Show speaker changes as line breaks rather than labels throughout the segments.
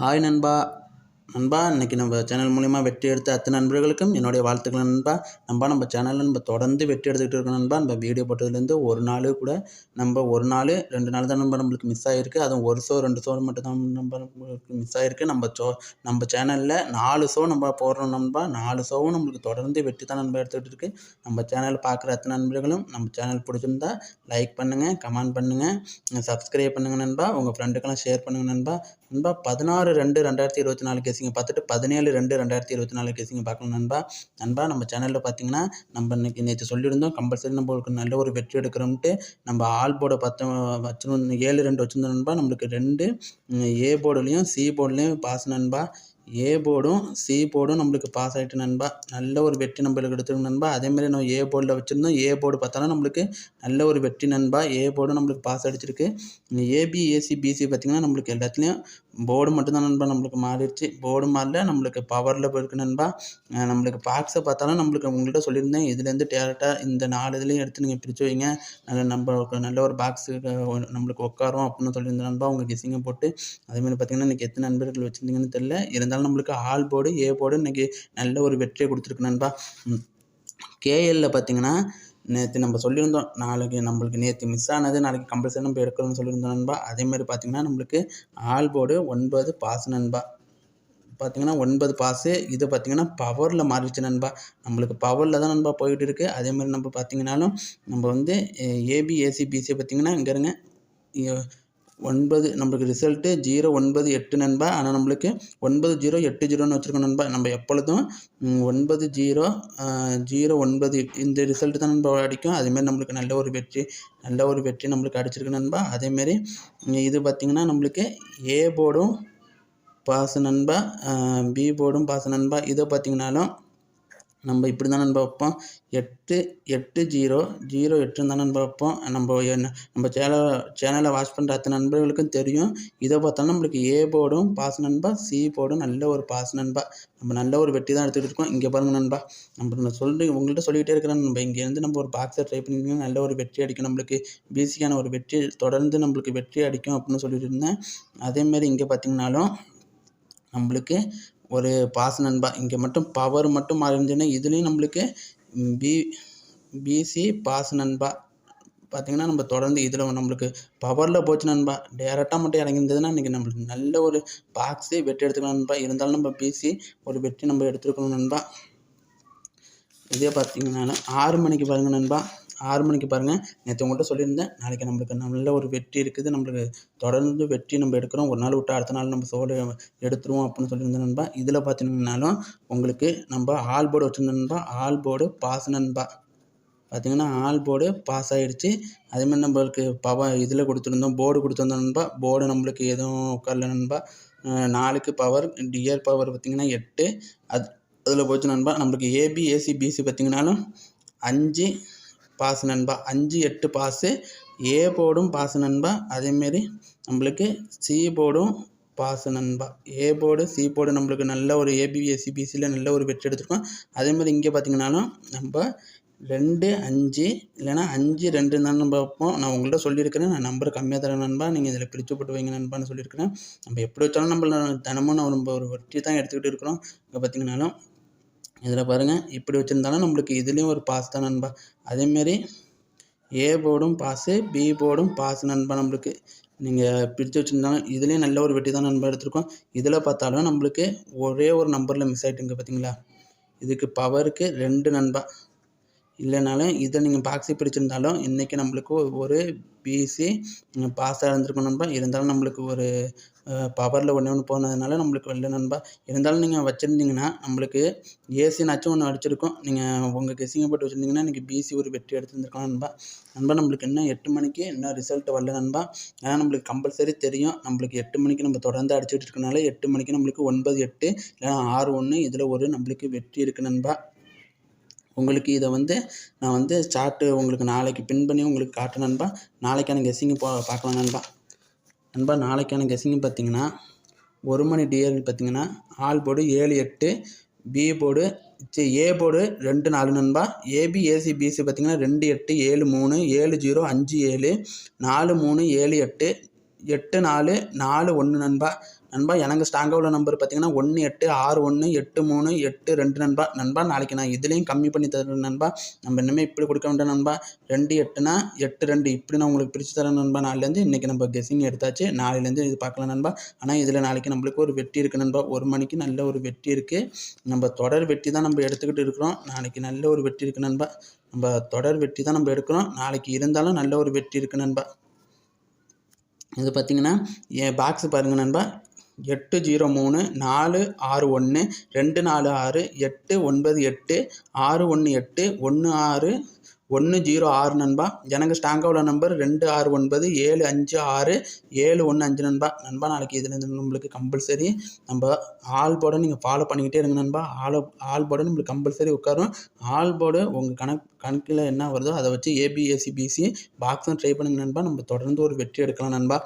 Hi நண்பா. நண்பா இன்றைக்கி நம்ம சேனல் மூலிமா வெற்றி எடுத்த அத்தனை நண்பர்களுக்கும் என்னுடைய வாழ்த்துக்கள் நண்பா. நண்பா நம்ம சேனலில் நம்ம தொடர்ந்து வெற்றி எடுத்துக்கிட்டு இருக்கோம் நண்பா. நம்ம வீடியோ போட்டதுலேருந்து ஒரு நாள் கூட நம்ம ஒரு நாள் ரெண்டு நாள் தான் நண்பா நம்மளுக்கு மிஸ் ஆகிருக்கு அதுவும் ஒரு ஷோ ரெண்டு ஷோ மட்டும் தான் நம்ப நம்மளுக்கு மிஸ் ஆகிருக்கு நம்ம ஷோ நம்ம சேனலில் நாலு ஷோ நம்ம போடுறோம் நண்பா. நாலு ஷோவும் நம்மளுக்கு தொடர்ந்து வெற்றி தான் நண்பா எடுத்துக்கிட்டு இருக்கு. நம்ம சேனல் பார்க்குற அத்தனை நண்பர்களும் நம்ம சேனல் பிடிச்சிருந்தா லைக் பண்ணுங்கள் கமெண்ட் பண்ணுங்கள் சப்ஸ்கிரைப் பண்ணுங்கள் நண்பா. உங்கள் ஃப்ரெண்டுக்கெல்லாம் ஷேர் பண்ணுங்கள் நண்பா. நண்பா பதினாறு ரெண்டு ரெண்டாயிரத்தி இருபத்தி நாலு கேசிங்க பார்த்துட்டு பதினேழு ரெண்டு ரெண்டாயிரத்தி இருபத்தி நாலு கேசிங்க பார்க்கணும் நண்பா. நண்பா நம்ம சேனலில் பார்த்தீங்கன்னா நம்ம இன்னைக்கு நேற்று சொல்லியிருந்தோம் கம்பல்சரி நம்மளுக்கு நல்ல ஒரு வெற்றி எடுக்கிறோம்ட்டு நம்ம ஆல் போர்டை பத்து வச்சிருந்தோம் ஏழு ரெண்டு வச்சுருந்தோம் நண்பா. நம்மளுக்கு ரெண்டு ஏ போர்டுலேயும் சி போர்டுலேயும் பாஸ் நண்பா. ஏ போர்டும் சி போர்டும் நம்மளுக்கு பாஸ் ஆகிட்டு நண்பா. நல்ல ஒரு வெற்றி நம்மளுக்கு எடுத்துருக்கு நண்பா. அதேமாதிரி நம்ம ஏ போர்டில் வச்சுருந்தோம். ஏ போர்டு பார்த்தாலும் நம்மளுக்கு நல்ல ஒரு வெற்றி நண்பா. ஏ போர்டும் நம்மளுக்கு பாஸ் அடிச்சிருக்கு. ஏபி ஏசி பிசி பார்த்திங்கன்னா நம்மளுக்கு எல்லாத்துலேயும் போர்டு மட்டும்தான் நண்பா நம்மளுக்கு மாறிடுச்சு. போர்டு மாறல நம்மளுக்கு பவரில் இருக்குது நண்பா. நம்மளுக்கு பாக்ஸை பார்த்தாலும் நம்மளுக்கு உங்கள்கிட்ட சொல்லியிருந்தேன். இதுலேருந்து டேரெக்டாக இந்த நாலு இதுலேயும் எடுத்து நீங்கள் பிரித்து வைங்க. நல்ல நம்ம நல்ல ஒரு பாக்ஸு நம்மளுக்கு உட்காரும் அப்படின்னு சொல்லியிருந்தேன் நண்பா. உங்கள் கெஸிங்கை போட்டு. அதேமாதிரி பார்த்தீங்கன்னா இன்றைக்கி எத்தனை நண்பர்கள் வச்சுருந்தீங்கன்னு தெரில இருந்தாலும் நம்மளுக்கு ஆல் போர்டு ஏ போர்டு இன்றைக்கி நல்ல ஒரு வெற்றியை கொடுத்துருக்கு நண்பா. கேஎல்ல பார்த்தீங்கன்னா நேற்று நம்ம சொல்லியிருந்தோம் நாளைக்கு நம்மளுக்கு நேற்று மிஸ் ஆனது நாளைக்கு கம்பல்சரி நம்ம எடுக்கணும்னு சொல்லியிருந்தோம் நண்பா. அதேமாதிரி பார்த்திங்கன்னா நம்மளுக்கு ஆல் போர்டு ஒன்பது பாஸ் நண்பா. பார்த்திங்கன்னா ஒன்பது பாஸு இது பார்த்திங்கன்னா பவரில் மாறிடுச்சு நண்பா. நம்மளுக்கு பவரில் தான் நண்பா போயிட்டு இருக்குது அதேமாதிரி நம்ம பார்த்திங்கனாலும் நம்ம வந்து ஏபி ஏசி பிசி பார்த்திங்கன்னா இங்கே இருங்க. ஒன்பது நம்மளுக்கு ரிசல்ட்டு ஜீரோ ஒன்பது எட்டு நண்பா? ஆனால் நம்மளுக்கு ஒன்பது ஜீரோ எட்டு ஜீரோன்னு வச்சுருக்கோம் நண்பா. நம்ம எப்பொழுதும் ஒன்பது ஜீரோ ஜீரோ ஒன்பது இந்த ரிசல்ட்டு தான் நண்பா அடிக்கும். அதேமாரி நம்மளுக்கு நல்ல ஒரு வெற்றி நல்ல ஒரு வெற்றி நம்மளுக்கு அடிச்சிருக்கு நண்பா. அதேமாரி இது பார்த்திங்கன்னா நம்மளுக்கு ஏ போர்டும் பாஸ் நண்பா பி போர்டும் பாஸ் நண்பா. இதை பார்த்திங்கனாலும் நம்ம இப்படி தான் நண்பா வைப்போம். எட்டு எட்டு ஜீரோ ஜீரோ எட்டுன்னு தான் நண்பா வைப்போம். நம்ம என்ன நம்ம சேனலை சேனலை வாட்ச் பண்ணுற அத்தனை நண்பர்களுக்கும் தெரியும். இதை பார்த்தாலும் நம்மளுக்கு ஏ போர்டும் பாஸ் நண்பா சி போர்டும் நல்ல ஒரு பாஸ் நண்பா. நம்ம நல்ல ஒரு வெட்டி தான் எடுத்துகிட்டு இருக்கோம். இங்கே பாருங்கள் நண்பா. நம்ம நான் சொல்லி உங்கள்கிட்ட சொல்லிகிட்டே இருக்கிறேன் நம்ம இங்கேருந்து நம்ம ஒரு பாக்ஸை ட்ரை பண்ணிங்கன்னா நல்ல ஒரு வெற்றி அடிக்கும். நம்மளுக்கு பிசிக்கான ஒரு வெற்றி தொடர்ந்து நம்மளுக்கு வெற்றி அடிக்கும் அப்படின்னு சொல்லிட்டு இருந்தேன். அதேமாரி இங்கே பார்த்தீங்கன்னாலும் நம்மளுக்கு ஒரு பாச நண்பா இங்கே மட்டும் பவர் மட்டும் மாறிஞ்சுன்னா இதுலேயும் நம்மளுக்கு பி பிசி பாஸ் நண்பா. பார்த்திங்கன்னா நம்ம தொடர்ந்து இதில் நம்மளுக்கு பவரில் போச்சு நண்பா. டேரெக்டாக மட்டும் இறங்கியிருந்ததுன்னா இன்றைக்கி நம்மளுக்கு நல்ல ஒரு பாக்ஸே வெற்றி எடுத்துக்கலாம் நண்பா. இருந்தாலும் நம்ம பிசி ஒரு வெற்றி நம்ம எடுத்துருக்கணும் நண்பா. இதே பார்த்திங்கன்னா ஆறு மணிக்கு பாருங்கள் நண்பா. ஆறு மணிக்கு பாருங்கள் நேற்று உங்கள்கிட்ட சொல்லியிருந்தேன். நாளைக்கு நம்மளுக்கு நல்ல ஒரு வெற்றி இருக்குது. நம்மளுக்கு தொடர்ந்து வெற்றி நம்ம எடுக்கிறோம். ஒரு நாள் விட்டு அடுத்த நாள் நம்ம சோழ எடுத்துருவோம் அப்படின்னு சொல்லியிருந்தேன் நண்பா. இதில் பார்த்தீங்கன்னாலும் உங்களுக்கு நம்ம ஆல் போர்டு வச்சுருந்தோம் நண்பா. ஆல் போர்டு பாஸ் நண்பா. பார்த்திங்கன்னா ஆல் போர்டு பாஸ் ஆகிடுச்சு அதேமாதிரி நம்மளுக்கு பவர் இதில் கொடுத்துருந்தோம். போர்டு கொடுத்துருந்தோம் நண்பா. போர்டு நம்மளுக்கு எதுவும் உட்காரல நண்பா. நாலுக்கு பவர் டிஆர் பவர் பார்த்திங்கன்னா எட்டு. அது அதில் போச்சு நண்பா. நம்மளுக்கு ஏபி ஏசி பிசி பார்த்திங்கனாலும் அஞ்சு பாஸ் நண்பா. அஞ்சு எட்டு பாஸு ஏ போர்டும் பாஸ் நண்பா. அதேமாரி நம்மளுக்கு சி போர்டும் பாஸ் நண்பா. ஏ போர்டு சி போர்டு நம்மளுக்கு நல்ல ஒரு ஏபிஎஸ்சி பிசியில் நல்ல ஒரு வெற்றி எடுத்திருக்கோம். அதேமாதிரி இங்கே பார்த்திங்கனாலும் நம்ம ரெண்டு அஞ்சு இல்லைனா அஞ்சு ரெண்டு தான் நம்ம வைப்போம். நான் உங்கள்கிட்ட சொல்லியிருக்கிறேன். நான் நம்பர் கம்மியாக தரேன் நண்பா. நீங்கள் இதில் பிரித்து போட்டு வைங்க நண்பான்னு சொல்லியிருக்கிறேன். நம்ம எப்படி வச்சாலும் நம்மள தினமும் நம்ம ஒரு வெற்றி தான் எடுத்துக்கிட்டு இருக்கிறோம். இங்கே பார்த்திங்கனாலும் இதில் பாருங்கள் இப்படி வச்சுருந்தாலும் நம்மளுக்கு இதுலேயும் ஒரு பாஸ் தான் நண்பா. அதேமாரி ஏ போர்டும் பாஸு பி போர்டும் பாஸ் நண்பா நம்மளுக்கு. நீங்கள் பிரித்து வச்சுருந்தாலும் இதுலேயும் நல்ல ஒரு வெட்டி தான் நண்பா எடுத்திருக்கோம். இதில் பார்த்தாலும் நம்மளுக்கு ஒரே ஒரு நம்பரில் மிஸ் ஆகிட்டுங்க பார்த்தீங்களா இதுக்கு பவருக்கு ரெண்டு நண்பா. இல்லைனாலும் இதை நீங்கள் பாக்ஸி பிரிச்சிருந்தாலும் இன்றைக்கி நம்மளுக்கு ஒரு பிசி பாஸாக இருந்திருக்கும் நண்பா. இருந்தாலும் நம்மளுக்கு ஒரு பவரில் ஒன்று ஒன்று போனதுனால நம்மளுக்கு வரல நண்பா. இருந்தாலும் நீங்கள் வச்சுருந்தீங்கன்னா நம்மளுக்கு ஏசினாச்சும் ஒன்று அடிச்சிருக்கும். நீங்கள் உங்கள் கெஸிங்கை போட்டு வச்சுருந்தீங்கன்னா இன்றைக்கி பிசி ஒரு வெற்றி எடுத்துருந்துருக்கலாம் நண்பா. நண்பா நம்மளுக்கு இன்னும் எட்டு மணிக்கு இன்னும் ரிசல்ட் வரல நண்பா. ஏன்னா நம்மளுக்கு கம்பல்சரி தெரியும். நம்மளுக்கு எட்டு மணிக்கு நம்ம தொடர்ந்து அடிச்சுட்டு இருக்கனால எட்டு மணிக்கு நம்மளுக்கு ஒன்பது எட்டு இல்லைனா ஆறு ஒன்று இதில் ஒரு நம்மளுக்கு வெற்றி இருக்குது நண்பா. உங்களுக்கு இதை வந்து நான் வந்து சார்ட்டு உங்களுக்கு நாளைக்கு பின் பண்ணி உங்களுக்கு காட்டுறேன் நண்பா. நாளைக்கான கெஸ்ஸிங்கு போ பார்க்கலாம் நண்பா. நண்பா நாளைக்கான கெஸ்ஸிங்கு பார்த்தீங்கன்னா ஒரு மணி டிஎல் பார்த்தீங்கன்னா ஆல் போர்டு ஏழு எட்டு பி போர்டு சரி ஏ போர்டு ரெண்டு நாலு நண்பா. ஏபி ஏசி பிசி பார்த்தீங்கன்னா ரெண்டு எட்டு ஏழு மூணு ஏழு ஜீரோ அஞ்சு ஏழு நாலு மூணு ஏழு எட்டு எட்டு நாலு நாலு ஒன்று நண்பா. நண்பா எனக்கு ஸ்டாங்காக உள்ள நம்பர் பார்த்தீங்கன்னா ஒன்று எட்டு ஆறு ஒன்று எட்டு மூணு எட்டு ரெண்டு நண்பா. நண்பா நாளைக்கு நான் இதுலேயும் கம்மி பண்ணி தரேன் நண்பா. நம்ம இனிமேல் இப்படி கொடுக்க வேண்டாம் நண்பா. ரெண்டு எட்டுனா எட்டு ரெண்டு. இப்படி நான் உங்களுக்கு பிரித்து தரேன் நண்பா. நாளிலேருந்து இன்றைக்கி நம்ம கெஸிங் எடுத்தாச்சு. நாளையிலேருந்து இது பார்க்கலாம் நண்பா. ஆனால் இதில் நாளைக்கு நம்மளுக்கு ஒரு வெற்றி இருக்குது நண்பா. ஒரு மணிக்கு நல்ல ஒரு வெற்றி இருக்குது நம்ம தொடர் வெற்றி தான் நம்ம எடுத்துக்கிட்டு இருக்கிறோம். நாளைக்கு நல்ல ஒரு வெற்றி இருக்குது நண்பா. நம்ம தொடர் வெற்றி தான் நம்ம எடுக்கிறோம். நாளைக்கு இருந்தாலும் நல்ல ஒரு வெற்றி இருக்குது நண்பா. இது பார்த்தீங்கன்னா என் பாக்ஸ் பாருங்கள் நண்பா. எட்டு ஜீரோ மூணு நாலு ஆறு ஒன்று ரெண்டு நாலு ஆறு எட்டு ஒன்பது எட்டு ஆறு ஒன்று எட்டு ஒன்று ஆறு ஒன்று ஜீரோ ஆறு நண்பா. எனக்கு ஸ்ட்ராங்காக உள்ள நம்பர் ரெண்டு ஆறு ஒன்பது ஏழு அஞ்சு ஆறு ஏழு ஒன்று அஞ்சு நண்பா. நண்பா நாளைக்கு இதில் நம்மளுக்கு கம்பல்சரி நம்ம ஆல் போர்டை நீங்கள் ஃபாலோ பண்ணிக்கிட்டே இருங்க நண்பா. ஆல் ஆல் போட நம்மளுக்கு கம்பல்சரி உட்காரும். ஆல் போர்டு உங்கள் கணக்கு கணக்கில் என்ன வருதோ அதை வச்சு ஏபிஎஸ்சி பிசி பாக்ஸும் ட்ரை பண்ணுங்க நண்பா. நம்ம தொடர்ந்து ஒரு வெற்றி எடுக்கலாம் நண்பா.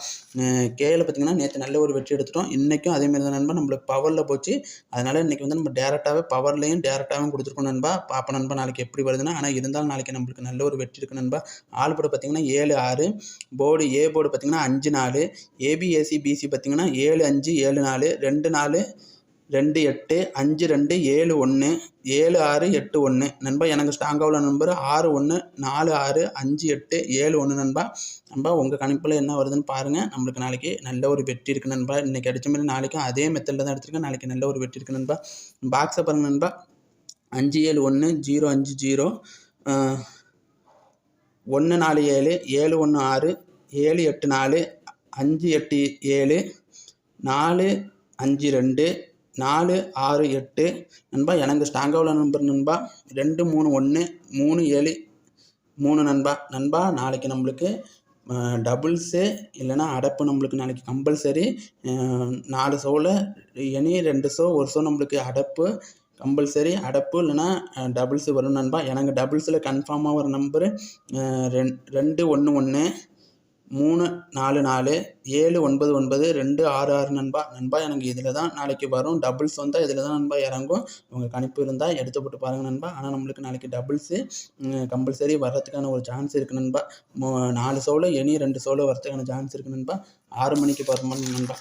கேயில் பார்த்தீங்கன்னா நேற்று நல்ல ஒரு வெற்றி எடுத்துட்டோம். இன்றைக்கும் அதேமாரி தான் நண்பா. நம்மளுக்கு பவரில் போச்சு. அதனால் இன்றைக்கி வந்து நம்ம டேரெக்டாகவே பவர்லேயும் டேரெக்டாகவும் கொடுத்துருக்கோம் நண்பா. பாப்பா நண்பா நாளைக்கு எப்படி வருதுன்னா ஆனால் இருந்தாலும் நாளைக்கு நம்மளுக்கு நல்ல ஒரு வெற்றி இருக்கு நண்பா. ஆள் போர்டு பார்த்தீங்கன்னா ஏழு ஆறு. போர்டு ஏ போர்டு பார்த்தீங்கன்னா அஞ்சு நாலு. ஏபிஎஸ்சி பிசி பார்த்தீங்கன்னா ஏழு அஞ்சு ஏழு நாலு. ரெண்டு நாலு. ரெண்டு எட்டு அஞ்சு ரெண்டு ஏழு ஒன்று ஏழு ஆறு எட்டு ஒன்று. நண்பா எனக்கு ஸ்ட்ராங்காக உள்ள நம்பர் ஆறு ஒன்று நாலு ஆறு அஞ்சு எட்டு ஏழு ஒன்று நண்பா. நண்பா உங்கள் கணிப்பில் என்ன வருதுன்னு பாருங்கள் நம்மளுக்கு நாளைக்கு நல்ல ஒரு வெற்றி இருக்குது நண்பா. இன்றைக்கி அடித்த மாதிரி நாளைக்கும் அதே மெத்தடில் தான் எடுத்துருக்கேன். நாளைக்கு நல்ல ஒரு வெற்றி இருக்குது நண்பா. பாக்ஸை பாருங்கள் நண்பா. அஞ்சு ஏழு ஒன்று ஜீரோ அஞ்சு ஜீரோ ஒன்று நாலு ஏழு ஏழு ஒன்று ஆறு ஏழு எட்டு நாலு அஞ்சு எட்டு ஏழு நாலு அஞ்சு ரெண்டு நாலு ஆறு எட்டு. நண்பா எனக்கு ஸ்ட்ராங்காக உள்ள நம்பர் நண்பா. ரெண்டு மூணு ஒன்று மூணு ஏழு மூணு நண்பா. நண்பா நாளைக்கு நம்மளுக்கு டபுள்ஸு இல்லைனா அடப்பு நம்மளுக்கு நாளைக்கு கம்பல்சரி நாலு ஷோவில் எனி ரெண்டு ஷோ ஒரு ஷோ நம்மளுக்கு அடப்பு கம்பல்சரி அடப்பு இல்லைன்னா டபுள்ஸு வரும் நண்பா. எனக்கு டபுள்ஸில் கன்ஃபார்மாக ஒரு நம்பரு ரெண் ரெண்டு ஒன்று ஒன்று மூணு நாலு நாலு ஏழு ஒன்பது ஒன்பது ரெண்டு ஆறு ஆறு நண்பா நண்பா எனக்கு இதில் தான் நாளைக்கு வரும். டபுள்ஸ் வந்தால் இதில் தான் நண்பா இறங்கும். உங்கள் கணிப்பு இருந்தால் எடுத்து போட்டு பாருங்கள் நண்பா. ஆனால் நம்மளுக்கு நாளைக்கு டபுள்ஸு கம்பல்சரி வர்றதுக்கான ஒரு சான்ஸ் இருக்குது நண்பா. மோ- நாலு சோலோ இனி ரெண்டு சோலோ வர்றதுக்கான சான்ஸ் இருக்குது நண்பா. ஆறு மணிக்கு பாருங்க நண்பா?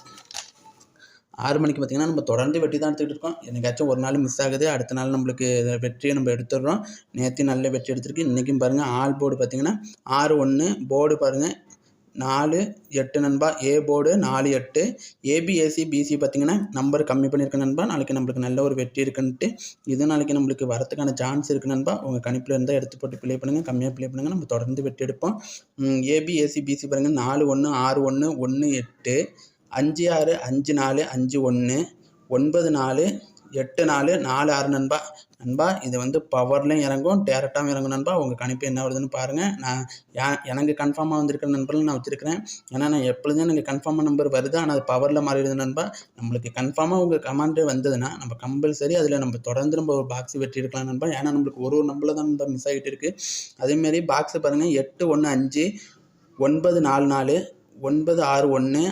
ஆறு மணிக்கு பார்த்திங்கன்னா நம்ம தொடர்ந்து வெட்டி தான் எடுத்துக்கிட்டு இருக்கோம். என்னைக்காச்சும் ஒரு நாள் மிஸ் ஆகுது. அடுத்த நாள் நம்மளுக்கு வெற்றியை நம்ம எடுத்துடுறோம். நேற்று நல்ல வெற்றி எடுத்திருக்கு. இன்றைக்கும் பாருங்கள் ஆல் போர்டு பார்த்திங்கன்னா ஆறு ஒன்று போர்டு பாருங்கள் நாலு எட்டு நண்பா ஏ போர்டு நாலு எட்டு. ஏபிஎஸ்சி பிசி பார்த்திங்கன்னா நம்பர் கம்மி பண்ணியிருக்க நண்பா. நாளைக்கு நம்மளுக்கு நல்ல ஒரு வெற்றி இருக்குன்ட்டு இது நாளைக்கு நம்மளுக்கு வரத்துக்கான சான்ஸ் இருக்குது நண்பா. உங்கள் கணிப்பில் இருந்தால் எடுத்து போட்டு ப்ளே பண்ணுங்கள் கம்மியாக ப்ளே பண்ணுங்கள் நம்ம தொடர்ந்து வெற்றி எடுப்போம். ஏபிஎஸ்சி பிசி பாருங்கள் நாலு ஒன்று ஆறு ஒன்று ஒன்று எட்டு. அஞ்சு ஆறு அஞ்சு நாலு அஞ்சு ஒன்று ஒன்பது நாலு எட்டு நாலு நாலு ஆறு நண்பா. நண்பா இது வந்து பவர்லையும் இறங்கும் டேரெக்டாகவும் இறங்கும் நண்பா. உங்கள் கணிப்பு என்ன வருதுன்னு பாருங்கள் நான் எனக்கு கன்ஃபார்மாக வந்திருக்கிற நண்பர்கள் நான் வச்சுருக்கிறேன். ஏன்னா நான் எப்பொழுதும் எனக்கு கன்ஃபார்மாக நம்பர் வருது ஆனால் அது பவரில் மாறிடுது நண்பா. நம்மளுக்கு கன்ஃபார்மாக உங்கள் கமாண்டு வந்ததுன்னா நம்ம கம்பல்சரி அதில் நம்ம தொடர்ந்து நம்ம ஒரு பாக்ஸ் வெட்டி எடுக்கலாம் நண்பா. ஏன்னா நம்மளுக்கு ஒரு ஒரு நம்பரில் தான் நண்பா மிஸ் ஆகிட்டு இருக்குது அதேமாரி பாக்ஸை பாருங்கள் எட்டு ஒன்று அஞ்சு ஒன்பது நாலு நாலு ஒன்பது ஆறு ஒன்று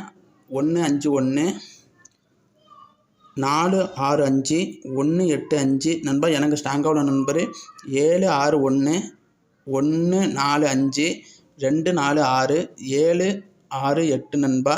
ஒன்று அஞ்சு ஒன்று நாலு ஆறு அஞ்சு ஒன்று எட்டு அஞ்சு. நண்பா எனக்கு ஸ்ட்ராங்காக உள்ள நண்பர். ஏழு ஆறு ஒன்று ஒன்று நாலு அஞ்சு ரெண்டு நாலு ஆறு ஏழு ஆறு எட்டு நண்பா.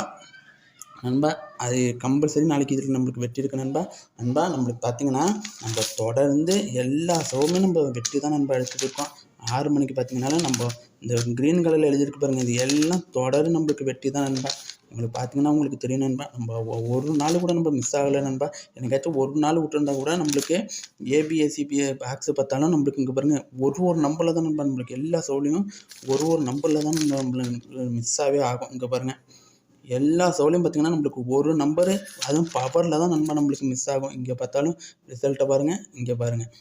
நண்பா அது கம்பல்சரி நாளைக்கு இதில் நம்மளுக்கு வெற்றி இருக்குது நண்பா. நண்பா நம்மளுக்கு பார்த்தீங்கன்னா நம்ம தொடர்ந்து எல்லா சோமே நம்ம வெற்றி தான் நண்பா எடுத்துகிட்டு இருக்கோம். ஆறு மணிக்கு பார்த்திங்கனாலும் நம்ம இந்த க்ரீன் கலரில் எழுதியிருக்கு பாருங்கள் இது எல்லாம் தொடர் நம்மளுக்கு வெற்றி தான் நண்பா. உங்களுக்கு பார்த்தீங்கன்னா உங்களுக்கு தெரியும் நண்பா. நம்ம ஒரு நாள் கூட நம்ம மிஸ் ஆகலை நண்பா. எனக்காச்சும் ஒரு நாள் விட்டுருந்தா கூட நம்மளுக்கு ஏபிஎஸ்சிபிஏ பேக்ஸ் பார்த்தாலும் நம்மளுக்கு இங்கே பாருங்கள் ஒரு ஒரு நம்பரில் தான் நண்பா நம்மளுக்கு எல்லா சோலையும் ஒரு ஒரு நம்பரில் தான் நம்மளுக்கு மிஸ் ஆகவே ஆகும் இங்கே பாருங்கள் எல்லா சவுலையும் பார்த்தீங்கன்னா நம்மளுக்கு ஒரு நம்பரு அதுவும் பவரில் தான் நண்பா நம்மளுக்கு மிஸ் ஆகும். இங்கே பார்த்தாலும் ரிசல்ட்டை பாருங்கள் இங்கே பாருங்கள்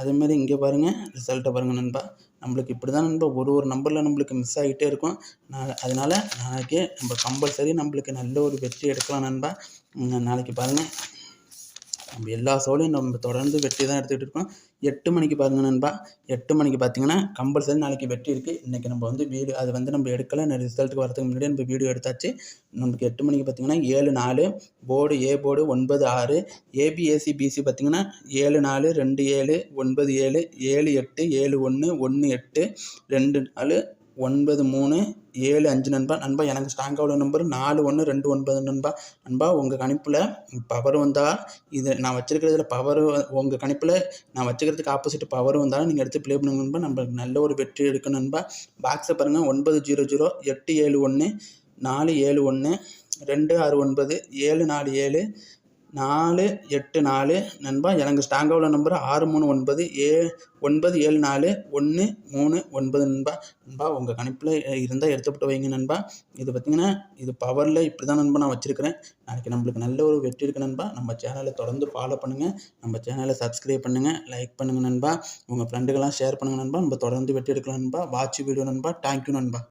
அதேமாதிரி இங்கே பாருங்கள் ரிசல்ட்டை பாருங்கள் நண்பா. நம்மளுக்கு இப்படி தான் நண்பா ஒரு ஒரு நம்பரில் நம்மளுக்கு மிஸ் ஆகிட்டே இருக்கும். நான் அதனால் நாளைக்கு நம்ம கம்பல்சரி நம்மளுக்கு நல்ல ஒரு வெற்றி எடுக்கலாம் நண்பா. நாளைக்கு பாருங்கள் நம்ம எல்லா சோலையும் நம்ம தொடர்ந்து வெற்றி தான் எடுத்துக்கிட்டு இருக்கோம். எட்டு மணிக்கு பாருங்க நண்பா. எட்டு மணிக்கு பார்த்தீங்கன்னா கம்பல்சரி நாளைக்கு வெற்றி இருக்குது இன்றைக்கி நம்ம வந்து வீடியோ அது வந்து நம்ம எடுக்கலை. ரிசல்ட்டுக்கு வரதுக்கு முன்னாடி நம்ம வீடியோ எடுத்தாச்சு. நமக்கு எட்டு மணிக்கு பார்த்தீங்கன்னா ஏழு நாலு போர்டு ஏ போர்டு ஒன்பது ஆறு ஏபிஎஸ்சி பிசி பார்த்தீங்கன்னா ஏழு நாலு ரெண்டு ஏழு ஒன்பது ஏழு ஏழு எட்டு ஏழு ஒன்று ஒன்று எட்டு ரெண்டு நாலு ஒன்பது மூணு ஏழு அஞ்சு நண்பா. நண்பா எனக்கு ஸ்ட்ராங்காக உள்ள நம்பர் நாலு ஒன்று ரெண்டு ஒன்பது நண்பா. நண்பா உங்கள் கணிப்பில் பவர் வந்தால் இது நான் வச்சுருக்கிறதுல பவர் உங்கள் கணிப்பில் நான் வச்சுக்கிறதுக்கு ஆப்போசிட் பவர் வந்தாலும் நீங்கள் எடுத்து ப்ளே பண்ணுங்க நண்பா. நம்ம நல்ல ஒரு வெற்றி எடுக்கணும் நண்பா. பாக்ஸை பாருங்கள் ஒன்பது ஜீரோ ஜீரோ எட்டு ஏழு ஒன்று நாலு ஏழு ஒன்று ரெண்டு ஆறு ஒன்பது ஏழு நாலு ஏழு நாலு எட்டு நாலு நண்பா எனக்கு ஸ்ட்ராங்காக உள்ள நம்பர் ஆறு மூணு ஒன்பது ஏ ஒன்பது ஏழு நாலு ஒன்று மூணு ஒன்பது நண்பா. நண்பா உங்கள் கணிப்பில் இருந்தால் எடுத்துப்பட்டு வைங்க நண்பா. இது பார்த்திங்கன்னா இது பவரில் இப்படி தான் நண்பா நான் வச்சுருக்கிறேன். நாளைக்கு நம்மளுக்கு நல்ல ஒரு வெற்றி இருக்குது நண்பா. நம்ம சேனலை தொடர்ந்து ஃபாலோ பண்ணுங்கள் நம்ம சேனலை சப்ஸ்கிரைப் பண்ணுங்கள் லைக் பண்ணுங்கள் நண்பா. உங்கள் ஃப்ரெண்டுக்கெல்லாம் ஷேர் பண்ணுங்கள் நண்பா. நம்ம தொடர்ந்து வெற்றி எடுக்கலாம் நண்பா. வாட்ச் வீடியோ நண்பா. தேங்க்யூ நண்பா.